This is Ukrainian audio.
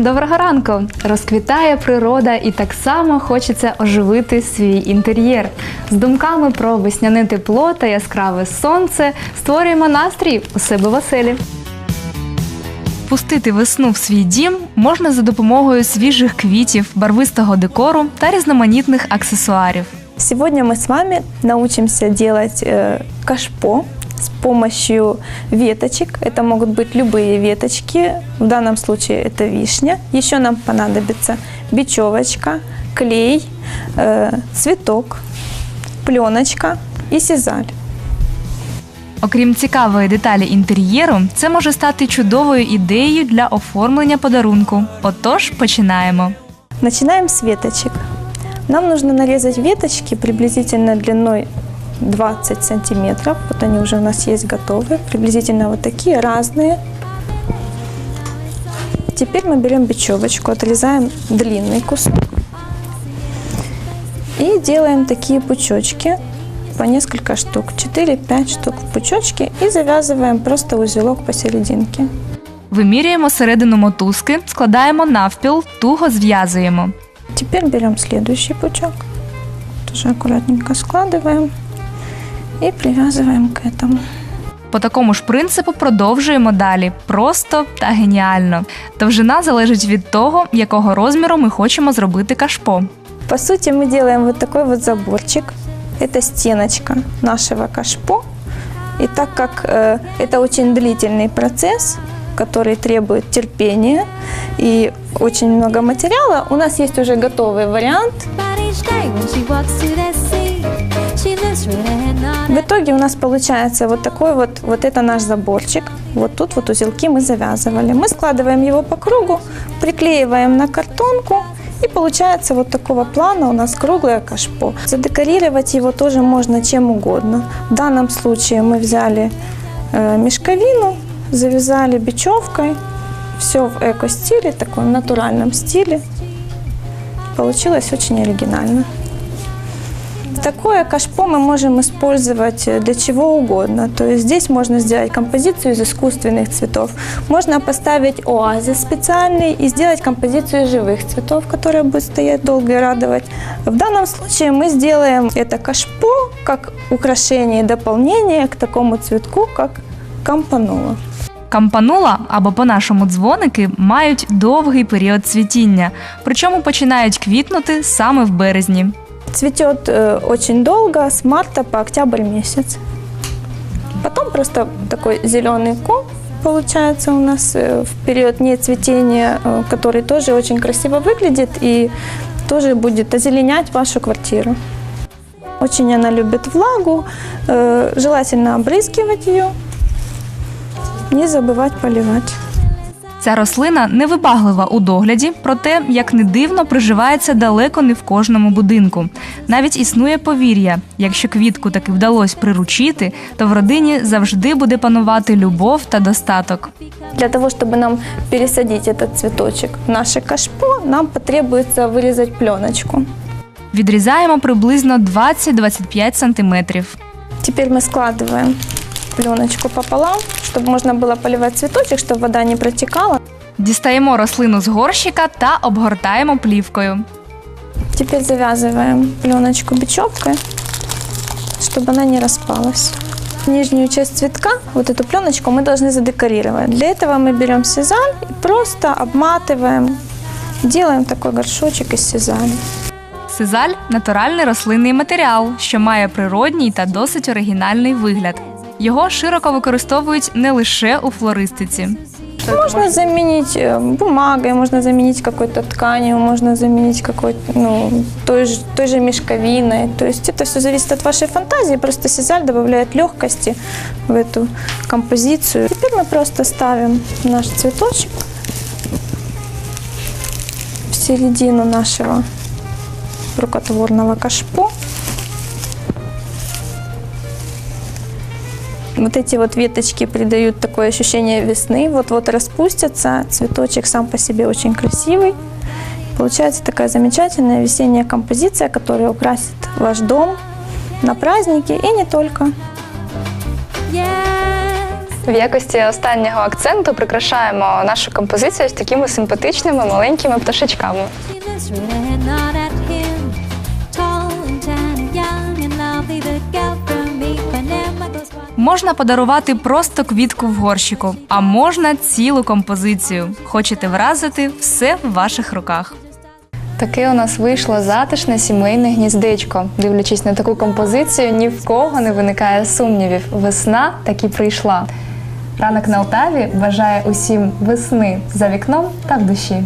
Доброго ранку! Розквітає природа і так само хочеться оживити свій інтер'єр. З думками про весняне тепло та яскраве сонце створюємо настрій у себе в оселі. Пустити весну в свій дім можна за допомогою свіжих квітів, барвистого декору та різноманітних аксесуарів. Сегодня мы с вами научимся делать э, кашпо с помощью веточек. Это могут быть любые веточки. В данном случае это вишня. Еще нам понадобится бечевочка, клей, э, цветок, пленочка и сизаль. Окрім цікавої деталі інтер'єру, це може стати чудовою ідеєю для оформлення подарунку. Отож, починаємо. Начинаем с веточек. Нам нужно нарезать веточки приблизительно длиной 20 сантиметров. Вот они уже у нас есть готовые. Приблизительно вот такие разные. Теперь мы берем бечевочку, отрезаем длинный кусок. И делаем такие пучочки по несколько штук. 4-5 штук в пучочке. И завязываем просто узелок посерединке. Вимірюємо середину мотузки, складаємо навпіл, туго зв'язуємо. Теперь берем следующий пучок. Тоже аккуратненько складываем и привязываем к этому. По такому ж принципу продовжуємо далі. Просто та геніально. Довжина залежить від того, якого розміру ми хочемо зробити кашпо. По сути, мы делаем вот такой вот заборчик. Это стеночка нашего кашпо. И так как э, это очень длительный процесс, который требует терпения и очень много материала, у нас есть уже готовый вариант. В итоге у нас получается вот такой вот, вот это наш заборчик. Вот тут вот узелки мы завязывали. Мы складываем его по кругу, приклеиваем на картонку, и получается вот такого плана у нас круглое кашпо. Задекорировать его тоже можно чем угодно. В данном случае мы взяли э, мешковину, завязали бечевкой. Все в эко-стиле, таком натуральном стиле. Получилось очень оригинально. Такое кашпо мы можем использовать э, для чего угодно. То есть здесь можно сделать композицию из искусственных цветов. Можно поставить оазис специальный и сделать композицию из живых цветов, которая будет стоять долго и радовать. В данном случае мы сделаем это кашпо как украшение и дополнение к такому цветку, как кампанула. Кампанула або по-нашому дзвоники мають довгий період цвітіння, причому починають квітнути саме в березні. Цветет э, очень долго, с марта по октябрь месяц. Потом просто такой зеленый ком получается у нас э, в период нецветения, э, который тоже очень красиво выглядит и тоже будет озеленять вашу квартиру. Очень она любит влагу, желательно обрызгивать ее, не забывать поливать. Ця рослина невибаглива у догляді, проте, як не дивно, приживається далеко не в кожному будинку. Навіть існує повір'я: якщо квітку таки вдалося приручити, то в родині завжди буде панувати любов та достаток. Для того, чтобы нам пересадить этот цветочек в наше кашпо, нам потребуется вырезать пленочку. Відрізаємо приблизно 20-25 сантиметрів. Теперь мы складываем пленочку пополам, чтобы можно было поливать цветочек, чтобы вода не протекала. Дістаємо рослину з горщика та обгортаємо плівкою. Теперь завязываем пленочку бечевкой, чтобы она не распалась. Нижнюю часть цветка, вот эту пленочку, мы должны задекорировать. Для этого мы берем сизаль и просто обматываем, делаем такой горшочек из сизали. Сизаль натуральний рослинний матеріал, що має природній та досить оригінальний вигляд. Його широко використовують не лише у флористиці. Можно заменить э, бумагой, можно заменить какой-то тканью, можно заменить какой-то, ну, той же, той же мешковиной. То есть это все зависит от вашей фантазии. Просто сизаль добавляет легкости в эту композицию. Теперь мы просто ставим наш цветочек в середину нашего рукотворного кашпо. Вот эти вот веточки придают такое ощущение весны. Вот-вот распустятся, цветочек сам по себе очень красивый. Получается такая замечательная весенняя композиция, которая украсит ваш дом на праздники и не только. Yes, В якості останнього акценту прикрашаємо нашу композицію з такими симпатичними маленькими пташечками. Можна подарувати просто квітку в горщику, а можна цілу композицію. Хочете вразити все в ваших руках. Таке у нас вийшло затишне сімейне гніздечко. Дивлячись на таку композицію, ні в кого не виникає сумнівів. Весна таки прийшла. Ранок на Алтаві бажає усім весни за вікном та в душі.